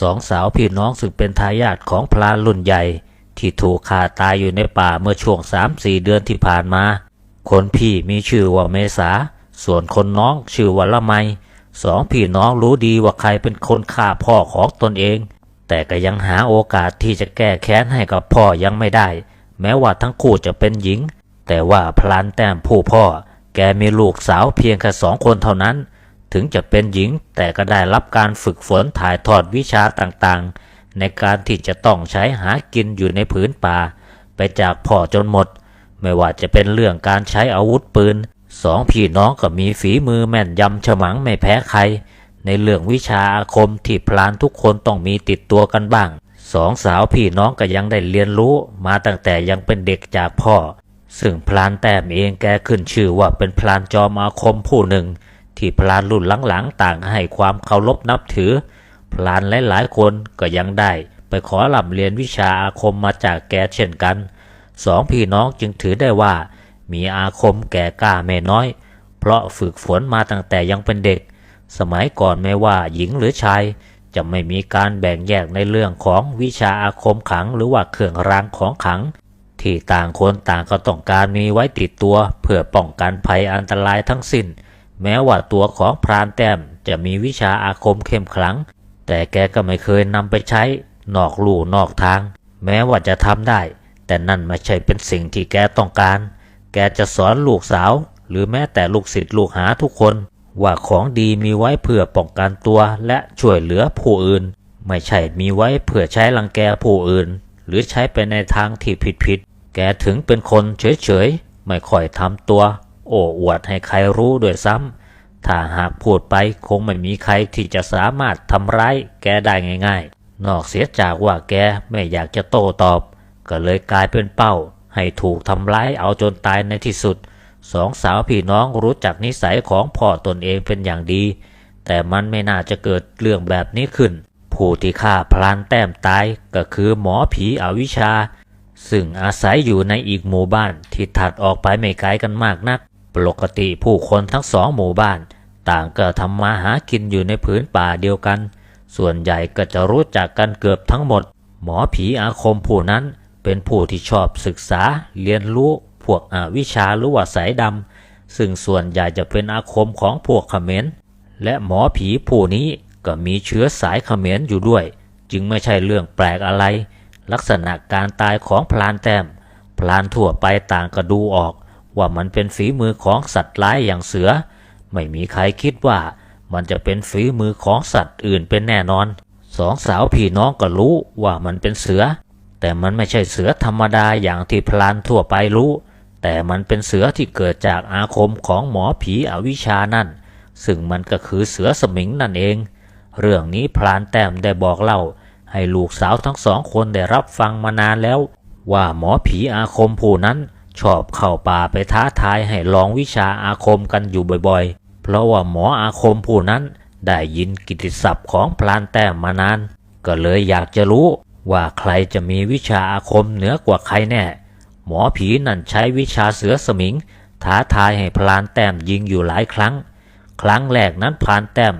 สองสาวพี่น้องซึ่งเป็นทายาทของพลานรุ่นใหญ่ ที่ถูกฆ่าตายอยู่ในป่าเมื่อช่วงสามสี่เดือนที่ผ่านมา คนพี่มีชื่อว่าเมษา ส่วนคนน้องชื่อว่าละไมสองพี่น้องรู้ดีว่าใครเป็นคนฆ่าพ่อของตนเอง แต่ก็ยังหาโอกาสที่จะแก้แค้นให้กับพ่อยังไม่ได้ แม้ว่าทั้งคู่จะเป็นหญิง แต่ว่าพลานแต้มผู้พ่อ แกมีลูกสาวเพียงแค่สองคนเท่านั้น ถึงจะเป็นหญิงแต่ก็ได้รับการฝึกฝนถ่ายทอดวิชาต่างๆ ในการที่จะต้องใช้หากินอยู่ในผืนป่า ไปจากพ่อจนหมด ไม่ว่าจะเป็นเรื่องการใช้อาวุธปืนสองพี่น้องก็มีฝีมือแม่นยำฉมังไม่แพ้ใคร ในเรื่องวิชาอาคมที่พลานทุกคนต้องมีติดตัวกันบ้างสองสาวพี่น้องก็ยังได้เรียนรู้มาตั้งแต่ยังเป็นเด็กจากพ่อ ซึ่งพลานแต้มเองแกขึ้นชื่อว่าเป็นพลานจอมอาคมผู้หนึ่ง ที่พลานรุ่นหลังๆ ต่างให้ความเคารพนับถือ พลานหลายๆคนก็ยังได้ ไปขอหลำเรียนวิชาอาคมมาจากแกเช่นกัน สองพี่น้องจึงถือได้ว่า มีอาคมแก่กล้าไม่น้อย เพราะฝึกฝนมาตั้งแต่ยังเป็นเด็ก สมัยก่อนไม่ว่าหญิงหรือชาย จะไม่มีการแบ่งแยกในเรื่องของวิชาอาคมขังหรือว่าเครื่องรางของขังที่ต่างคนต่างก็ต้องการมีไว้ติดตัว เพื่อป้องกันภัยอันตรายทั้งสิ้น แม้ว่าตัวของพรานแต้มจะมีวิชาอาคมเข้มขลัง แต่แกก็ไม่เคยนำไปใช้นอกลู่นอกทาง แม้ว่าจะทำได้ แต่นั่นไม่ใช่เป็นสิ่งที่แกต้องการ แกจะสอนลูกสาว หรือแม้แต่ลูกศิษย์ลูกหาทุกคน ว่าของดีมีไว้เพื่อป้องกันตัวและช่วยเหลือผู้อื่น ไม่ใช่มีไว้เพื่อใช้รังแกผู้อื่น หรือใช้ไปในทางที่ผิดๆแกถึงเป็นคนเฉยๆไม่ค่อยทำตัว โอ้อวดให้ใครรู้ด้วยซ้ำถ้าหากพูดไปคงไม่มีใครที่จะสามารถทำร้ายแกได้ง่าย ๆ นอกเสียจากว่าแกไม่อยากจะโต้ตอบ ก็เลยกลายเป็นเป้า ให้ถูกทำร้ายเอาจนตายในที่สุดสองสาวพี่น้องรู้จักนิสัยของพ่อตนเองเป็นอย่างดี แต่มันไม่น่าจะเกิดเรื่องแบบนี้ขึ้น ผู้ที่ฆ่าพลานแต้มตายก็คือหมอผีอวิชชาซึ่งอาศัยอยู่ในอีกหมู่บ้านที่ถัดออกไปไม่ไกลกันมากนัก ปกติผู้คนทั้งสองหมู่บ้าน ต่างก็ทำมาหากินอยู่ในผืนป่าเดียวกัน ส่วนใหญ่ก็จะรู้จักกันเกือบทั้งหมด หมอผีอาคมผู้นั้นเป็นผู้ที่ชอบศึกษาเรียนรู้พวกอวิชชาหรือว่าสายดำซึ่งส่วนใหญ่จะเป็นอาคมของพวกเขมรและหมอผีผู้นี้ก็มีเชื้อสายเขมรอยู่ด้วย จึงไม่ใช่เรื่องแปลกอะไร ลักษณะการตายของพลานแต้ม พลานทั่วไปต่างก็ดูออก ว่ามันเป็นฝีมือของสัตว์ร้ายอย่างเสือ ไม่มีใครคิดว่ามันจะเป็นฝีมือของสัตว์อื่นเป็นแน่นอน สองสาวพี่น้องก็รู้ว่ามันเป็นเสือ แต่มันไม่ใช่เสือธรรมดาอย่างที่พลานทั่วไปรู้ แต่มันเป็นเสือที่เกิดจากอาคมของหมอผีอวิชชานั่น ซึ่งมันก็คือเสือสมิงนั่นเอง เรื่องนี้พลานแต้มได้บอกเล่า ให้ลูกสาวทั้งสองคนได้รับฟังมานานแล้ว ว่าหมอผีอาคมผู้นั้น ชอบเข้าป่าไปท้าทายให้ลองวิชาอาคมกันอยู่บ่อยๆ เพราะว่าหมออาคมผู้นั้นได้ยินกิตติศัพท์ของพลานแต้มมานาน ก็เลยอยากจะรู้ว่าใครจะมีวิชาอาคมเหนือกว่าใครแน่ หมอผีนั่นใช้วิชาเสือสมิง ท้าทายให้พลานแต้มยิงอยู่หลายครั้ง ครั้งแรกนั้นพลานแต้ม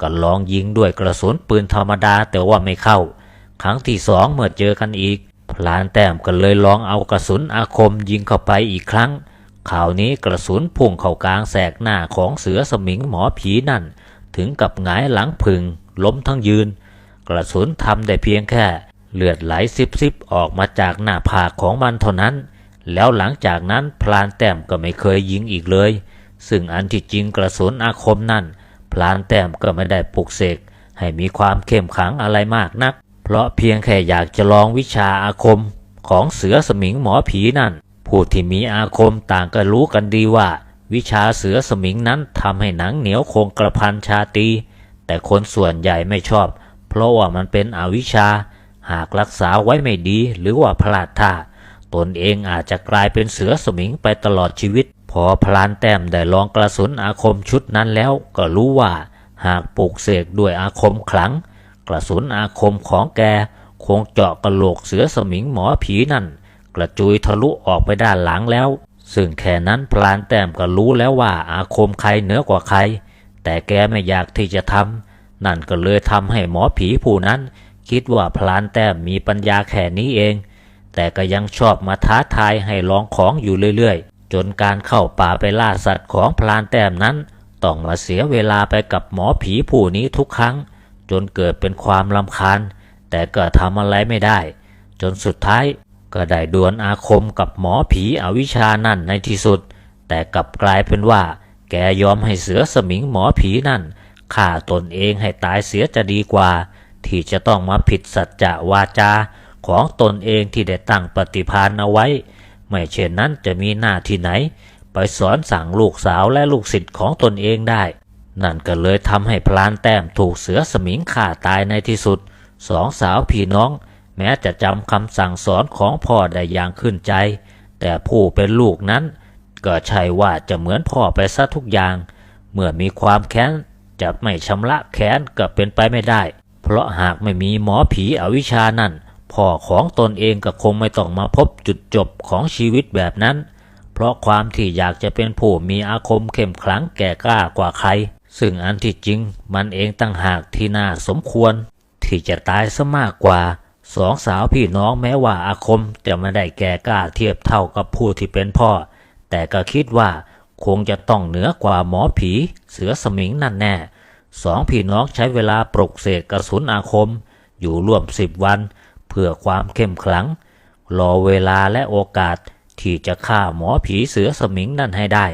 ก็ลองยิงด้วยกระสุนปืนธรรมดาแต่ว่าไม่เข้า ครั้งที่สองเมื่อเจอกันอีก พลานแต้มก็เลยลองเอากระสุนอาคมยิงเข้าไปอีกครั้งข่าวนี้กระสุนพุ่งเข้ากลางแสกหน้าของเสือสมิงหมอผีนั่น ถึงกับหงายหลังพึง ล้มทั้งยืน กระสุนทำได้เพียงแค่ เลือดไหลซิบซิบออกมาจากหน้าผากของมันเท่านั้น แล้วหลังจากนั้นพลานแต้มก็ไม่เคยยิงอีกเลย ซึ่งอันที่จริงกระสุนอาคมนั่น พลานแต้มก็ไม่ได้ปลุกเสกให้มีความเข้มขังอะไรมากนัก เพราะเพียงแค่อยากจะลองวิชาอาคมของเสือสมิงหมอผีนั่น ผู้ที่มีอาคมต่างก็รู้กันดีว่า วิชาเสือสมิงนั้นทำให้หนังเหนียวคงกระพันชาตี แต่คนส่วนใหญ่ไม่ชอบ เพราะว่ามันเป็นอวิชชาหากรักษาไว้ไม่ดีหรือว่าพลาดท่า ตนเองอาจจะกลายเป็นเสือสมิงไปตลอดชีวิต พอพลานแต้มได้ลองกระสุนอาคมชุดนั้นแล้วก็รู้ว่า หากปลูกเสกด้วยอาคมขลัง กระสุนอาคมของแกคงเจาะกระโหลกเสือสมิงหมอผีนั่น กระจุยทะลุออกไปด้านหลังแล้ว ซึ่งแค่นั้นพลานแต้มก็รู้แล้วว่าอาคมใครเหนือกว่าใคร แต่แกไม่อยากที่จะทำนั่นก็เลยทำให้หมอผีผู้นั้น คิดว่าพลานแต้มมีปัญญาแค่นี้เอง แต่ก็ยังชอบมาท้าทายให้ลองของอยู่เรื่อยๆ จนการเข้าป่าไปล่าสัตว์ของพลานแต้มนั้น ต้องมาเสียเวลาไปกับหมอผีผู้นี้ทุกครั้ง จนเกิดเป็นความลำคาญ แต่ก็ทำอะไรไม่ได้ จนสุดท้ายก็ได้ดวลอาคมกับหมอผีอวิชานั่นในที่สุด แต่กลับกลายเป็นว่า แกยอมให้เสือสมิงหมอผีนั่นฆ่าตนเองให้ตายเสียจะดีกว่า ที่จะต้องมาผิดสัจจะวาจาของตนเองที่ได้ตั้งปฏิภาณเอาไว้ ไม่เช่นนั้นจะมีหน้าที่ไหน ไปสอนสั่งลูกสาวและลูกศิษย์ของตนเองได้ นั่นก็เลยทำให้พลานแต้มถูกเสือสมิงฆ่าตายในที่สุด สองสาวพี่น้อง แม้จะจำคำสั่งสอนของพ่อได้อย่างขึ้นใจ แต่ผู้เป็นลูกนั้น ก็ใช่ว่าจะเหมือนพ่อไปซะทุกอย่าง เมื่อมีความแค้นจะไม่ชำระแค้นก็เป็นไปไม่ได้ เพราะหากไม่มีหมอผีอวิชานั่น พ่อของตนเองก็คงไม่ต้องมาพบจุดจบของชีวิตแบบนั้น เพราะความที่อยากจะเป็นผู้มีอาคมเข้มขลังแก่กล้ากว่าใคร ซึ่งอันที่จริงมันเองตั้งหากที่น่าสมควร ที่จะตายซะมากกว่าสองสาวพี่น้องแม้ว่าอาคมจะไม่ได้แก่กล้าเทียบเท่ากับผู้ที่เป็นพ่อ แต่ก็คิดว่าคงจะต้องเหนือกว่าหมอผีเสือสมิงนั่นแน่สองพี่น้องใช้เวลาปลุกเสกกระสุนอาคม อยู่ร่วมสิบวัน เพื่อความเข้มขลัง รอเวลาและโอกาสที่จะฆ่าหมอผีเสือสมิงนั่นให้ได้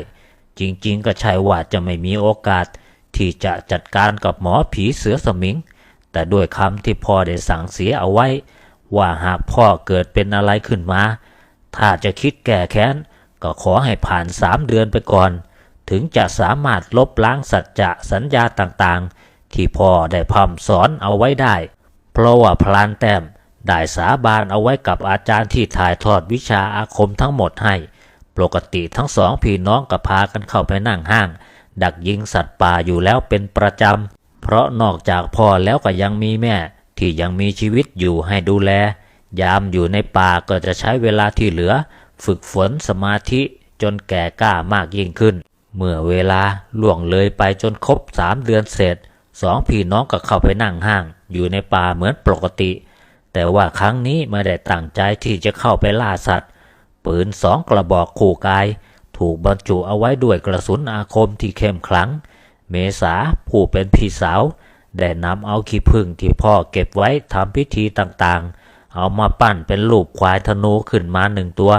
จริงๆ ก็ใช่ว่าจะไม่มีโอกาส ที่จะจัดการกับหมอผีเสือสมิง แต่ด้วยคำที่พ่อได้สั่งเสียเอาไว้ ว่าหากพ่อเกิดเป็นอะไรขึ้นมา ถ้าจะคิดแก้แค้น ก็ขอให้ผ่านสามเดือนไปก่อน ถึงจะสามารถลบล้างสัจจะสัญญาต่างๆ ที่พ่อได้พร่ำสอนเอาไว้ได้ เพราะว่าพลานแต้มได้สาบานเอาไว้กับอาจารย์ที่ถ่ายทอดวิชาอาคมทั้งหมดให้ ปกติทั้งสองพี่น้องก็พากันเข้าไปนั่งห้าง ดักยิงสัตว์ป่าอยู่แล้วเป็นประจำ เพราะนอกจากพ่อแล้วก็ยังมีแม่ ที่ยังมีชีวิตอยู่ให้ดูแล ยามอยู่ในป่าก็จะใช้เวลาที่เหลือ ฝึกฝนสมาธิจนแก่กล้ามากยิ่งขึ้น เมื่อเวลาล่วงเลยไปจนครบสามเดือนเสร็จสองพี่น้องก็เข้าไปนั่งห้าง อยู่ในป่าเหมือนปกติ แต่ว่าครั้งนี้ไม่ได้ตั้งใจที่จะเข้าไปล่าสัตว์ ปืนสองกระบอกขู่กาย ถูกบรรจุเอาไว้ด้วยกระสุนอาคมที่เข้มขลัง เมษาผู้เป็นพี่สาว ได้นำเอาขี้ผึ้งที่พ่อเก็บไว้ทำพิธีต่างๆ เอามาปั้นเป็นรูปควายธนูขึ้นมาหนึ่งตัว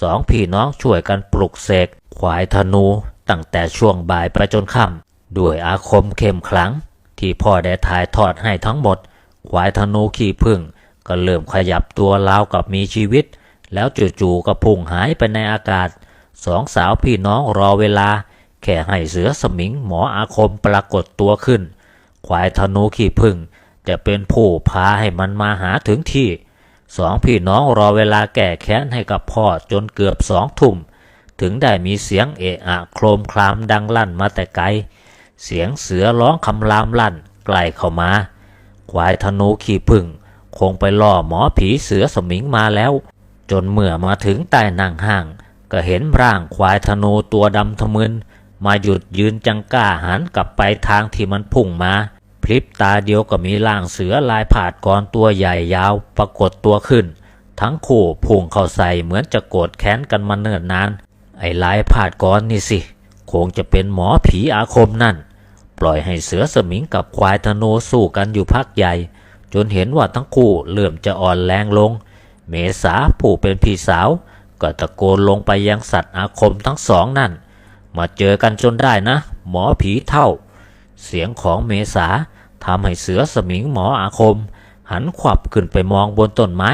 สองพี่น้องช่วยกันปลุกเสกควายธนูตั้งแต่ช่วงบ่ายไปจนค่ำด้วยอาคมเข้มขลัง ที่พ่อได้ถ่ายทอดให้ทั้งหมด ควายธนูขี้ผึ้งก็เริ่มขยับตัวราวกับมีชีวิต แล้วจู่ๆก็พุ่งหายไปในอากาศ สองสาวพี่น้องรอเวลา แค่ให้เสือสมิงหมออาคมปรากฏตัวขึ้น ควายธนูขี้ผึ้งจะเป็นผู้พาให้มันมาหาถึงที่ สองพี่น้องรอเวลาแก้แค้นให้กับพ่อจนเกือบสองทุ่ม ถึงได้มีเสียงเอะอะโครมครามดังลั่นมาแต่ไกล เสียงเสือร้องคำรามลั่นใกล้เข้ามา ควายธนูขี้ผึ้งคงไปล่อหมอผีเสือสมิงมาแล้ว จนเมื่อมาถึงใต้นางห้าง ก็เห็นร่างควายธนูตัวดำทะมึนมาหยุดยืนจังก้าหันกลับไปทางที่มันพุ่งมาพริบตาเดียวก็มีร่างเสือลายผาดกรตัวใหญ่ยาวปรากฏตัวขึ้น ทั้งคู่พุ่งเข้าใส่เหมือนจะโกรธแค้นกันมาเนิ่นนาน ไอ้ลายผาดกรนี่สิ คงจะเป็นหมอผีอาคมนั่น ปล่อยให้เสือสมิงกับควายธนูสู้กันอยู่พักใหญ่ จนเห็นว่าทั้งคู่เริ่มจะอ่อนแรงลง เมษาผู้เป็นพี่สาว ก็ตะโกนลงไปยังสัตว์อาคมทั้งสองนั่น มาเจอกันจนได้นะ หมอผีเท่า เสียงของเมษาทำให้เสือสมิงหมออาคม หันขวับขึ้นไปมองบนต้นไม้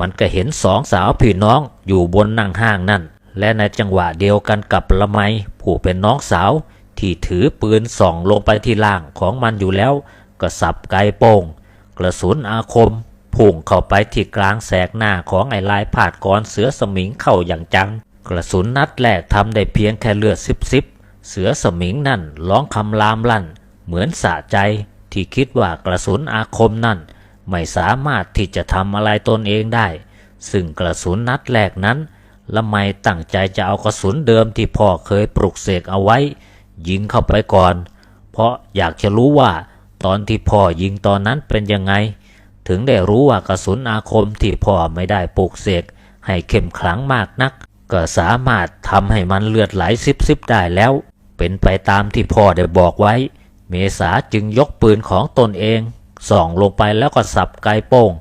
มันก็เห็นสองสาวพี่น้องอยู่บนนั่งห้างนั่น และในจังหวะเดียวกันกับละไมผู้เป็นน้องสาว ที่ถือปืนส่องลงไปที่ล่างของมันอยู่แล้ว ก็สับไกโป้งกระสุนอาคม พุ่งเข้าไปที่กลางแสกหน้าของไอ้ลายผาดกรเสือสมิงเข้าอย่างจัง กระสุนนัดแรกทำได้เพียงแค่เลือดซิบซิบเสือสมิงนั่นร้องคำรามลั่น เหมือนสะใจที่คิดว่ากระสุนอาคมนั่น ไม่สามารถที่จะทำอะไรตนเองได้ ซึ่งกระสุนนัดแรกนั้นละไมตั้งใจจะเอากระสุนเดิมที่พ่อเคยปลุกเสกเอาไว้ ยิงเข้าไปก่อน เพราะอยากจะรู้ว่าตอนที่พ่อยิงตอนนั้นเป็นยังไง ถึงได้รู้ว่ากระสุนอาคมที่พ่อไม่ได้ปลูกเสกให้เข้มขลังมากนัก ก็สามารถทำให้มันเลือดไหลซิบๆได้แล้ว เป็นไปตามที่พ่อได้บอกไว้ เมษาจึงยกปืนของตนเอง ส่องลงไปแล้วก็สับไกโป้ง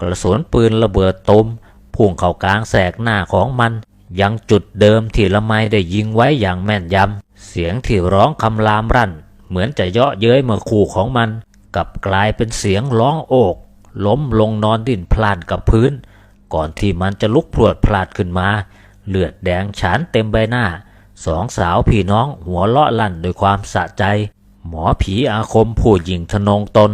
กระสุนปืนระเบิดตุมพุ่งเข้ากลางแสกหน้าของมัน ยังจุดเดิมที่ละไมได้ยิงไว้อย่างแม่นยำ เสียงที่ร้องคำรามรั่น เหมือนจะเยาะเย้ยเมื่อคู่ของมันกลับกลายเป็นเสียงร้องโอก ล้มลงนอนดิ้นพลานกับพื้น ก่อนที่มันจะลุกพรวดพลาดขึ้นมา เลือดแดงฉานเต็มใบหน้า สองสาวพี่น้องหัวเลาะลั่นด้วยความสะใจ หมอผีอาคมผู้หญิงทนงตน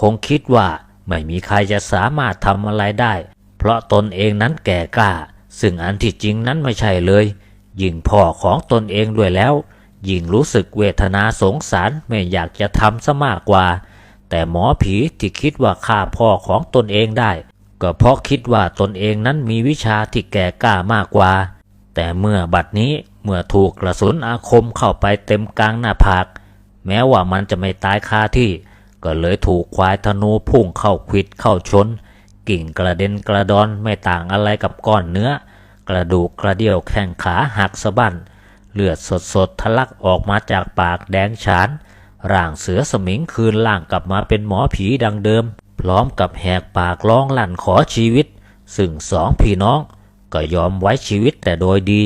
คงคิดว่าไม่มีใครจะสามารถทำอะไรได้ เพราะตนเองนั้นแก่กล้า ซึ่งอันที่จริงนั้นไม่ใช่เลยยิ่งพ่อของตนเองด้วยแล้ว ยิ่งรู้สึกเวทนาสงสารไม่อยากจะทำซะมากกว่า แต่หมอผีที่คิดว่าฆ่าพ่อของตนเองได้ ก็เพราะคิดว่าตนเองนั้นมีวิชาที่แก่กล้ามากกว่า แต่เมื่อบัดนี้เมื่อถูกกระสุนอาคมเข้าไปเต็มกลางหน้าผาก แม้ว่ามันจะไม่ตายคาที่ ก็เลยถูกควายธนูพุ่งเข้าควิดเข้าชน กิ่งกระเด็นกระดอนไม่ต่างอะไรกับก้อนเนื้อ กระดูกกระเดี่ยวแข้งขาหักสะบั้นเลือดสดๆทะลักออกมาจากปากแดงฉาน ร่างเสือสมิงคืนร่างกลับมาเป็นหมอผีดังเดิม พร้อมกับแหกปากร้องลั่นขอชีวิต ซึ่งสองพี่น้องก็ยอมไว้ชีวิตแต่โดยดี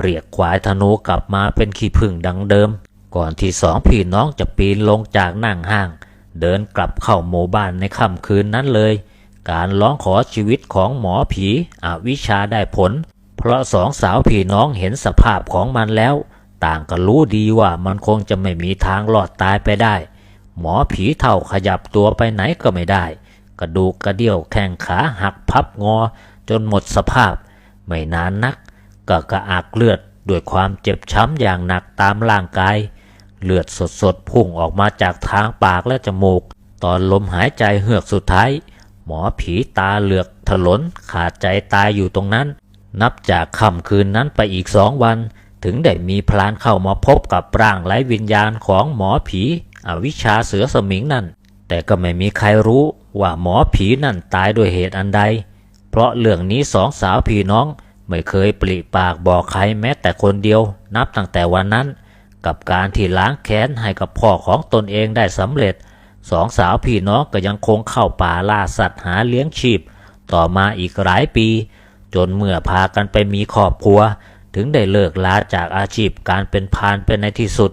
เรียกควายธนูกลับมาเป็นขี้ผึ้งดังเดิม ก่อนที่สองพี่น้องจะปีนลงจากนั่งห้าง เดินกลับเข้าหมู่บ้านในค่ำคืนนั้นเลย การร้องขอชีวิตของหมอผีอวิชชาได้ผล เพราะสองสาวพี่น้องเห็นสภาพของมันแล้ว ต่างก็รู้ดีว่ามันคงจะไม่มีทางรอดตายไปได้ หมอผีเท่าขยับตัวไปไหนก็ไม่ได้ กระดูกกระเดี่ยวแข้งขาหักพับงอ จนหมดสภาพ ไม่นานนัก ก็กระอักเลือดด้วยความเจ็บช้ำอย่างหนักตามร่างกาย เลือดสดๆพุ่งออกมาจากทางปากและจมูก ตอนลมหายใจเฮือกสุดท้าย หมอผีตาเหลือกถลนขาดใจตายอยู่ตรงนั้น นับจากค่ำคืนนั้นไปอีกสองวัน ถึงได้มีพลานเข้ามาพบกับร่างไร้วิญญาณของหมอผีอวิชาเสือสมิงนั่น แต่ก็ไม่มีใครรู้ว่าหมอผีนั่นตายด้วยเหตุอันใด เพราะเรื่องนี้สองสาวพี่น้องไม่เคยปริปากบอกใครแม้แต่คนเดียว นับตั้งแต่วันนั้น กับการที่ล้างแค้นให้กับพ่อของตนเองได้สำเร็จสองสาวพี่น้องก็ยังคงเข้าป่าล่าสัตว์หาเลี้ยงชีพ ต่อมาอีกหลายปี จนเมื่อพากันไปมีครอบครัว ถึงได้เลิกลาจากอาชีพการเป็นพานเป็นในที่สุด